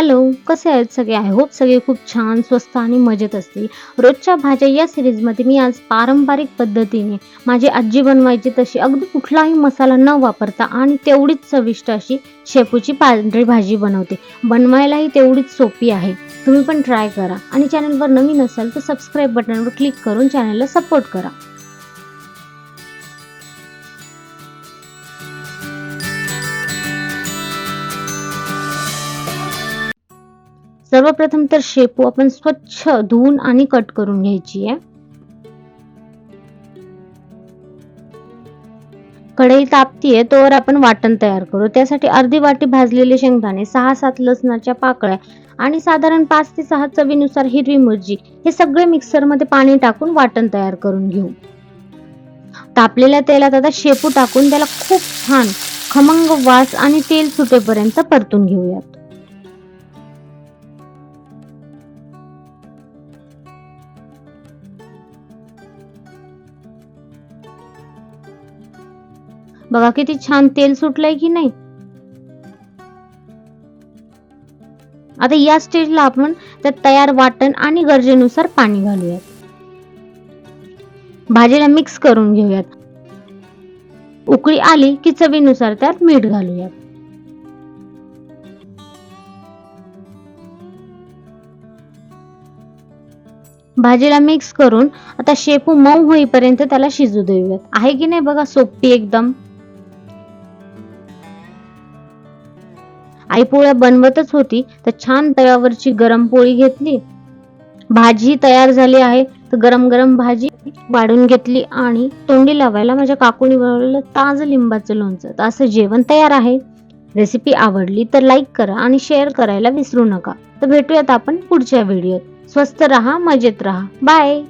Hello कसे आहेत सगळे? आय होप सगळे खूप छान स्वस्त आणि मजेत असतील. रोजच्या भाज्या या सिरीजमध्ये मी आज पारंपरिक पद्धतीने माझी आजी बनवायची तशी अगदी कुठलाही मसाला न वापरता आणि तेवढीच चविष्ट अशी शेपूची पांढरी भाजी बनवते. बनवायलाही तेवढीच सोपी आहे. तुम्ही पण ट्राय करा. आणि चॅनलवर नवीन असाल तर सबस्क्राईब बटनवर क्लिक करून चॅनलला सपोर्ट करा. सर्वप्रथम तर शेपू आपण स्वच्छ धुवून आणि कट करून घ्यायची आहे. कढई तापतीये तोवर आपण वाटण तयार करू. त्यासाठी अर्धी वाटी भाजलेले शेंगदाणे सहा सात लसणाच्या पाकळ्या आणि साधारण पाच ते सहा चवीनुसार हिरवी मिरची हे सगळे मिक्सरमध्ये पाणी टाकून वाटण तयार करून घेऊ. तापलेल्या तेलात आता शेपू टाकून त्याला खूप छान खमंग वास आणि तेल सुटेपर्यंत परतून घेऊयात. बघा किती छान तेल सुटलंय की नाही? आता या स्टेजला आपण त्यात तयार वाटण आणि गरजेनुसार पाणी घालूयात. भाजीला मिक्स करून घेऊयात. उकळी आली की चवीनुसार त्यात मीठ घालूयात. भाजीला मिक्स करून आता शेपू मऊ होईपर्यंत त्याला शिजू देऊयात. आहे की नाही बघा सोपी एकदम? आई पोळ्या बनवतच होती तर छान तव्यावरची गरम पोळी घेतली. भाजी तयार झाली आहे तर गरम गरम भाजी वाढून घेतली आणि तोंडी लावायला माझ्या काकूनी बनवलेलं ताजं लिंबाचं लोणचं. तर असं जेवण तयार आहे. रेसिपी आवडली तर लाईक करा आणि शेअर करायला विसरू नका. तर भेटूयात आपण पुढच्या व्हिडिओत स्वस्त रहा मजेत रहा. बाय